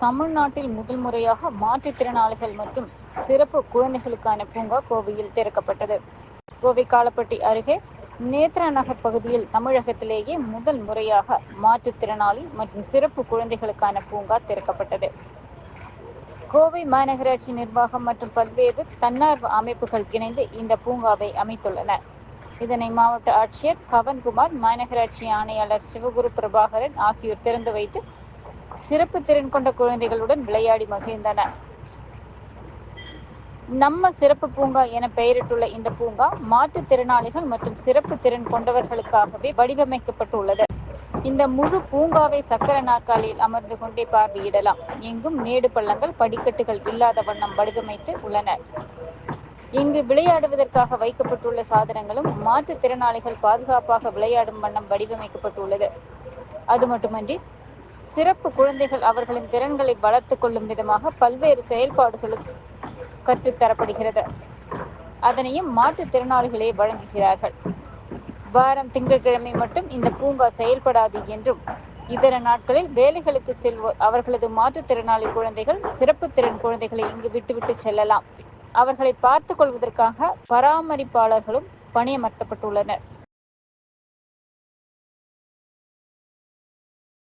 தமிழ்நாட்டில் முதல் முறையாக மாற்றுத்திறனாளிகள் மற்றும் சிறப்பு குழந்தைகளுக்கான பூங்கா கோவையில் திறக்கப்பட்டது. கோவை காலப்பட்டி அருகே நேத்ரா நகர் பகுதியில் தமிழகத்திலேயே முதல் முறையாக மாற்றுத்திறனாளி மற்றும் சிறப்பு குழந்தைகளுக்கான பூங்கா திறக்கப்பட்டது. கோவை மாநகராட்சி நிர்வாகம் மற்றும் பல்வேறு தன்னார்வ அமைப்புகள் இணைந்து இந்த பூங்காவை அமைத்துள்ளன. இதனை மாவட்ட ஆட்சியர் பவன்குமார் மாநகராட்சி ஆணையாளர் சிவகுரு பிரபாகரன் ஆகியோர் திறந்து வைத்து சிறப்பு திறன் கொண்ட குழந்தைகளுடன் விளையாடி மகிழ்ந்தனர் நம்ம சிறப்பு பூங்கா என பெயரிட்டுள்ள இந்த பூங்கா மாற்றுத்திறனாளிகள் மற்றும் சிறப்பு திறன் கொண்டவர்களுக்காகவே வடிவமைக்கப்பட்டுள்ளது. இந்த முழு பூங்காவை சக்கர நாற்காலியில் அமர்ந்து கொண்டே பார்வையிடலாம். எங்கும் மேடு பள்ளங்கள் படிக்கட்டுகள் இல்லாத வண்ணம் வடிவமைத்து உள்ளனர் இங்கு விளையாடுவதற்காக வைக்கப்பட்டுள்ள சாதனங்களும் மாற்றுத்திறனாளிகள் பாதுகாப்பாக விளையாடும் வண்ணம் வடிவமைக்கப்பட்டுள்ளது. அது மட்டுமன்றி சிறப்பு குழந்தைகள் அவர்களின் திறன்களை வளர்த்துக் கொள்ளும் விதமாக பல்வேறு செயல்பாடுகளும் கற்றுத்தரப்படுகிறது அதனையும் மாற்றுத்திறனாளிகளே வழங்குகிறார்கள். வாரம் திங்கட்கிழமை மட்டும் இந்த பூங்கா செயல்படாது என்றும் இதர நாட்களில் வேலைகளுக்கு செல்வோர் அவர்களது மாற்றுத்திறனாளி குழந்தைகள் சிறப்பு திறன் குழந்தைகளை இங்கு விட்டுவிட்டு செல்லலாம். அவர்களை பார்த்து கொள்வதற்காக பராமரிப்பாளர்களும் பணியமர்த்தப்பட்டுள்ளனர்.